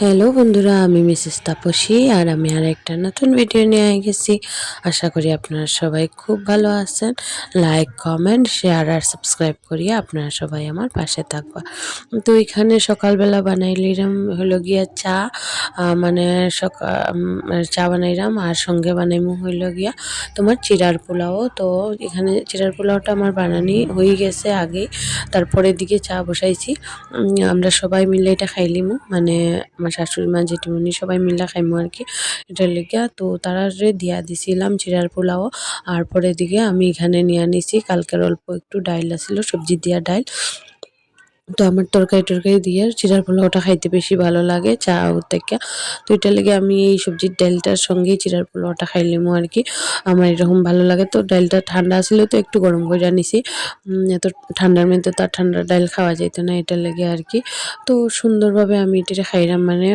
Hello বন্ধুরা, আমি Mrs Tapasi আর আমি আর একটা নতুন ভিডিও নিয়ে গেছি। আশা করি আপনারা সবাই খুব ভালো আছেন। লাইক কমেন্ট শেয়ার আর সাবস্ক্রাইব করিয়ে আপনারা সবাই আমার পাশে থাকবা। তো এখানে সকালবেলা বানাইলিরাম হলো গিয়া চা মানে সকাল চা বানাইলাম আর সঙ্গে বানাইমু হইল গিয়া তোমার চিরার পোলাও। তো এখানে চিরার পোলাওটা আমার বানানি হয়ে গেছে আগে তারপরে দিকে চা বসাইছি। আমরা সবাই মিলে এটা খাইলিমু মানে আমার শাশুড়ি মা, জেঠিমণি সবাই মিলে খাইমু আর কি। এটার লেগে তো তারা দিয়া দিছিলাম চিরার পোলাও। আর পরে দিকে আমি এখানে নিয়ে নিছি কালকের অল্প একটু ডাইল আছিল, সবজি দিয়া ডাইল। তো আমার তরকারি টরকারি দিয়ে চিরার পোলাওটা খাইতে বেশি ভালো লাগে, চা থেকে। তো এটা লেগে আমি এই সবজির ডালটার সঙ্গে চিরার পোলাওটা খাইলিমো আর কি। আমার এরকম ভালো লাগে। তো ডালটা ঠান্ডা আসলে তো একটু গরম করে নিছি এত ঠান্ডার মধ্যে তো আর ঠান্ডার ডাল খাওয়া যেত না এটা লেগে আর কি। তো সুন্দরভাবে আমি এটা খাইলাম মানে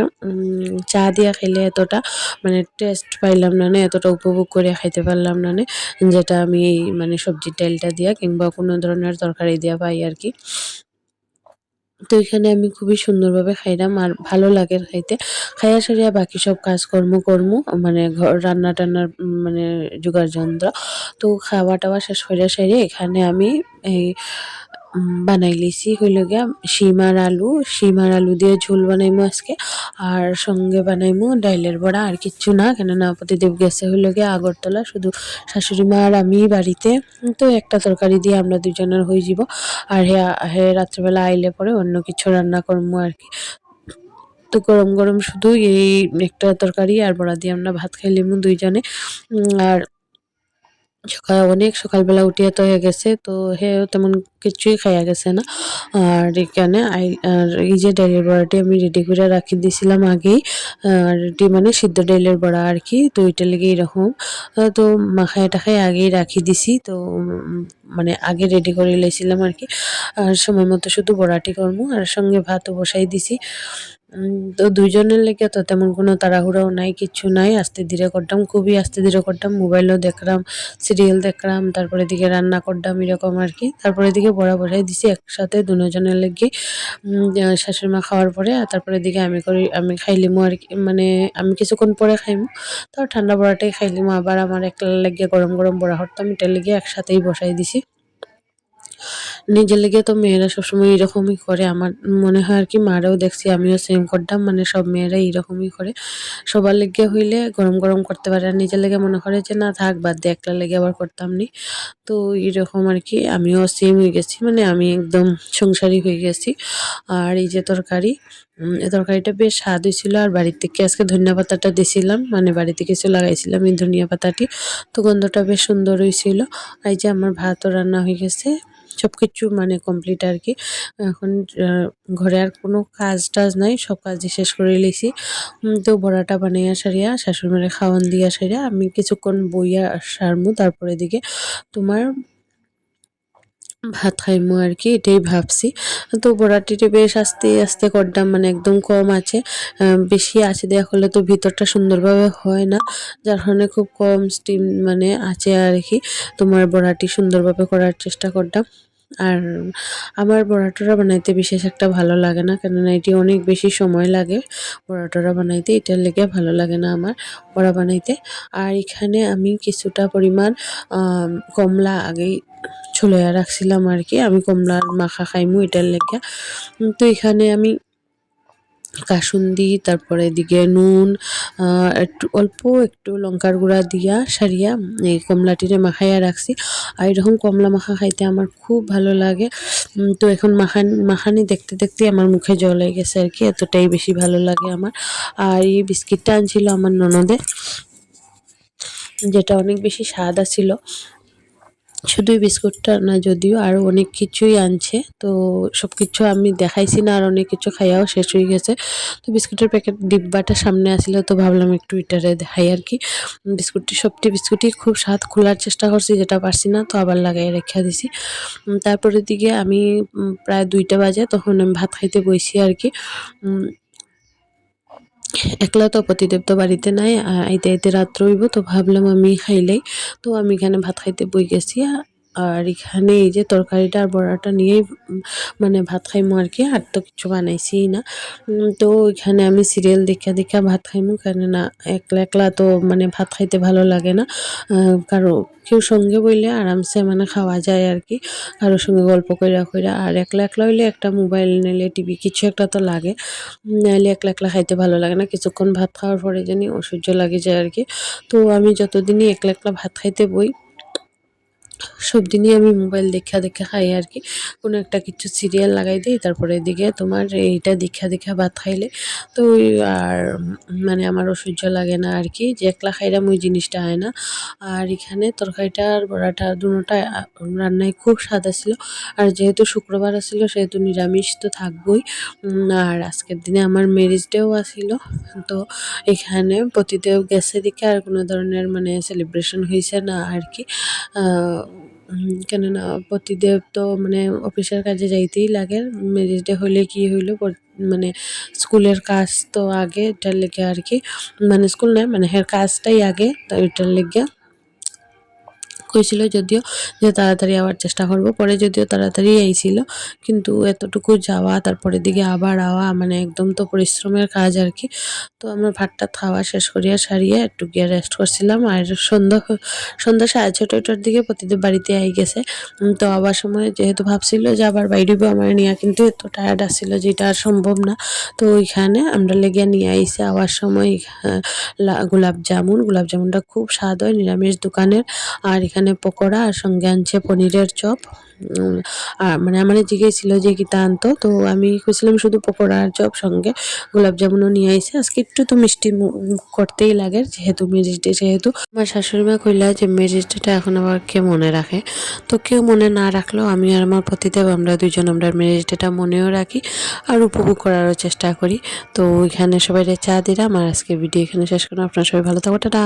চা দিয়া খাইলে এতটা মানে টেস্ট পাইলাম না এতটা উপভোগ করে খাইতে পারলাম না, যেটা আমি এই মানে সবজির ডালটা দিয়া কিংবা কোনো ধরনের তরকারি দিয়া পাই আর কি। তো এখানে আমি খুবই সুন্দরভাবে খাইলাম আর ভালো লাগে খাইতে। খাইয়া সারিয়া বাকি সব কাজকর্ম কর্ম মানে ঘর রান্না টান্নার মানে জোগাড় যন্ত্র তো খাওয়া টাওয়া শেষ হইয়া সারিয়া এখানে আমি এই বানাই লিছি হইল গিয়া শিমার আলু শিমার আলু দিয়ে ঝোল বানাইমু আজকে, আর সঙ্গে বানাইমু ডাইলের বড়া, আর কিচ্ছু না, কেননা প্রতিদেব গেছে হইল গিয়া আগরতলা, শুধু শাশুড়ি মা আর আমি বাড়িতে। তো একটা তরকারি দিয়ে আমরা দুজনের হয়ে যাব, আর হে হে রাত্রেবেলা আইলে পরে অন্য কিছু রান্না করব আর কি। তো গরম গরম শুধু এই একটা তরকারি আর বড়া দিয়ে আমরা ভাত খাইলিমু দুইজনে। আর সকাল, অনেক সকালবেলা উঠিয়া তো হয়ে গেছে, তো হে তেমন কিছুই খাইয়া গেছে না। আর এখানে আর এই যে ডাইলের বড়াটি আমি রেডি করে রাখি দিয়েছিলাম আগেই, আর এটি মানে সিদ্ধ ডাইলের বড়া আর কি, তো ওইটা লেগে এরকম। তো মাখায় টাখায় আগেই রাখি দিছি, তো মানে আগে রেডি করে লেছিলাম আর কি। আর সময় মতো শুধু বড়াটি করব, আর সঙ্গে ভাতও বসাই দিছি। তো দুইজনের লেগে তো তেমন কোনো তাড়াহুড়াও নাই কিছু নাই। আস্তে ধীরে করতাম, খুবই আস্তে ধীরে করতাম। মোবাইলও দেখলাম, সিরিয়াল দেখলাম, তারপরে দিকে রান্না করতাম এরকম আর কি। তারপরে দিকে বড়া বসাই দিছি একসাথে দুজনের লেগে। শাশুড়ি মা খাওয়ার পরে, আর তারপরে দিকে আমি করি, আমি খাইলিমো আর কি মানে আমি কিছুক্ষণ পরে খাইমু। তাও ঠান্ডা বড়াটাই খাইলিমো। আবার আমার একলা লেগে গরম গরম বড়া হরতাম, এটা লেগে একসাথেই বসাই দিছি। নিজের লেগে তো মেয়েরা সবসময় এরকমই করে। আমার মনে হয় আর কি মারাও দেখছি, আমিও সেম করতাম। মানে সব মেয়েরা এরকমই করে। সবার লেগে হইলে গরম গরম করতে পারে। আর নিজের লেগে মনে করে যে, না, থাক, বাদ দিয়ে একলা লেগে আবার করতাম নি। তো এরকম আর কি আমিও সেম হয়ে গেছি। মানে আমি একদম সংসারী হয়ে গেছি। আর এই যে তরকারি তরকারিটা বেশ স্বাদ হয়েছিল। আর বাড়ির থেকে আজকে ধনিয়া পাতাটা দিয়েছিলাম মানে বাড়িতে কিছু লাগাইছিলাম এই ধনিয়া পাতাটি। তো গন্ধটা বেশ সুন্দর হয়েছিল। এই যে আমার ভাতও রান্না হয়ে গেছে। সব কিছু মানে কমপ্লিট আর কি। এখন ঘরে আর কোনো কাজ টাজ নাই, সব কাজই শেষ করে লিছি। তো বড়াটা বানাইয়া সারিয়া শাশুড়ি খাওয়ান দিয়া সারিয়া, আমি কিছুক্ষণ বইয়া সারমু, তারপরে দিকে তোমার ভাত খাইমু আর কি, এটাই ভাবছি। তো বড়াটিতে বেশ আস্তে আস্তে করতাম মানে একদম কম আছে। বেশি আছে দেওয়া হলে তো ভিতরটা সুন্দরভাবে হয় না, যার কারণে খুব কম স্টিম মানে আছে আর কি। তোমার বড়াটি সুন্দরভাবে করার চেষ্টা করতাম আর আমার বড়াটোরা বানাইতে বিশেষ একটা ভালো লাগে না, কেননা এটি অনেক বেশি সময় লাগে বড়াটোরা বানাইতে, এটার লেগে ভালো লাগে না আমার বড়া বানাইতে। আর এখানে আমি কিছুটা পরিমাণ কমলা আগেই ছোলাইয়া রাখছিলাম আর কি, আমি কমলার মাখা খাইমু এটার লেগে তো এখানে আমি কাসুন্দি, তারপরে এদিকে নুন একটু অল্প একটু লঙ্কার গুঁড়া দিয়া সারিয়া এই কমলাটিরে মাখাইয়া রাখছি। আর এরকম কমলা মাখা খাইতে আমার খুব ভালো লাগে। তো এখন মাখান, মাখানি দেখতে দেখতে আমার মুখে জল হয়ে গেছে আর কি, এতটাই বেশি ভালো লাগে আমার। আর এই বিস্কিটটা আনছিল আমার ননদে, যেটা অনেক বেশি স্বাদ আছিল। শুধুই বিস্কুটটা না, যদিও আরও অনেক কিছুই আনছে। তো সব কিছু আমি দেখাইছি না, আর অনেক কিছু খাইয়াও শেষ হয়ে গেছে। তো বিস্কুটের প্যাকেট ডিব্বাটা সামনে আসলে, তো ভাবলাম একটু ইটারে দেখাই আর কি। বিস্কুটটি, সবটি বিস্কুটই খুব স্বাদ খোলার চেষ্টা করছি, যেটা পারছি না, তো আবার লাগাই রেখে দিছি। তারপরের দিকে আমি প্রায় দুইটা বাজে, তখন আমি ভাত খাইতে বইছি আর কি। একলা তো পতিদেব তো বাড়িতে নাই আইতে আইতে রাত্র হইব, তো ভাবলাম আমি খাইলেই। তো আমি এখানে ভাত খাইতে বই গেছি আর এখানে এই যে তরকারিটা আর বড়াটা নিয়েই মানে ভাত খাইমু আর কি, আর তো কিছু বানাইছি না। তো এখানে আমি সিরিয়াল দেখা দেখা ভাত খাইমু কেন না একলা একলা তো মানে ভাত খাইতে ভালো লাগে না। কারও কেউ সঙ্গে বইলে আরামসে মানে খাওয়া যায় আর কি কারোর সঙ্গে গল্প কইরা কইরা। আর একলা একলা হইলে একটা মোবাইল নিলে টিভি কিছু একটা তো লাগে। নাইলে একলা একলা খাইতে ভালো লাগে না, কিছুক্ষণ ভাত খাওয়ার পরে জানি অসহ্য লাগে যায় আর কি। তো আমি যতদিনই একলা একলা ভাত খাইতে বই সব দিনই আমি মোবাইল দেখা দেখা খাই আর কি। কোনো একটা কিছু সিরিয়াল লাগাই দিই, তারপরে এদিকে তোমার এইটা দেখা দেখা ভাত খাইলে। তো আর মানে আমার অসহ্য লাগে না আর কি, যে একলা খাইলাম ওই জিনিসটা হয় না। আর এখানে তরকারিটা আর বড়াটা দুটোটা রান্নায় খুব স্বাদ ছিল আর যেহেতু শুক্রবার আসছিল সেহেতু নিরামিষ তো থাকবই। আর আজকের দিনে আমার ম্যারেজ ডেও আসিল তো এখানে পতিদেব গেছে দিকে আর কোনো ধরনের মানে সেলিব্রেশন হয়েছে না আর কি। কেননা পতিদেব তো মানে অফিসের কাজে যাইতেই লাগে। ম্যারেজ ডে হইলে কি হইল? মানে স্কুলের কাজ তো আগে, এটার লেগে আর কি। মানে স্কুল নয় মানে হের কাজটাই আগে, তো এটার লেগে। কইছিল যদিও যে তাড়াতাড়ি আবার চেষ্টা করব, পরে যদিও তাড়াতাড়ি আইছিল। কিন্তু এতটুকু যাওয়া, তারপরে দিকে আবার আওয়া মানে একদম তো পরিশ্রমের কাজ আর কি। তো আমরা ভাতটা খাওয়া শেষ করিয়া সারিয়ে একটু গিয়ে রেস্ট করছিলাম। আর সন্ধ্যা সন্ধ্যা সাড়ে ছটার দিকে প্রতিদিন বাড়িতে আই গেছে। তো আবার সময় যেহেতু ভাবছিল যে আবার বাইরে আমার নিয়ে, কিন্তু এত টায়ার্ড আসছিল যেটা আর সম্ভব না। তো ওইখানে আমরা লেগে নিয়ে আইসে আবার সময় গোলাপ জামুন। গোলাপ জামুনটা খুব স্বাদ হয়, নিরামিষ দোকানের। আর এখানে পকোড়া আর সঙ্গে আনছে পনিরের চপ। আর মানে আমার জিজ্ঞেসছিল যে কিতা আনতো, তো আমি কইছিলাম শুধু পকোড়া আর চপ সঙ্গে। গোলাপ জামুনও নিয়ে আইছে। আজকে একটু তো মিষ্টি করতেই লাগে, যেহেতু মেরিজ ডে যেহেতু আমার শাশুড়ি মা কইলা যে মেরিজ ডেটা এখন আবার কে মনে রাখে। তো কেউ মনে না রাখলেও আমি আর আমার পতিদেব আমরা দুজন আমরা মেরিজ ডেটা মনেও রাখি আর উপভোগ করারও চেষ্টা করি। তো এখানে সবাই চা দিলাম আর আজকে ভিডিও এখানে শেষ করলাম। আপনার সবাই ভালো থাকো টাটা।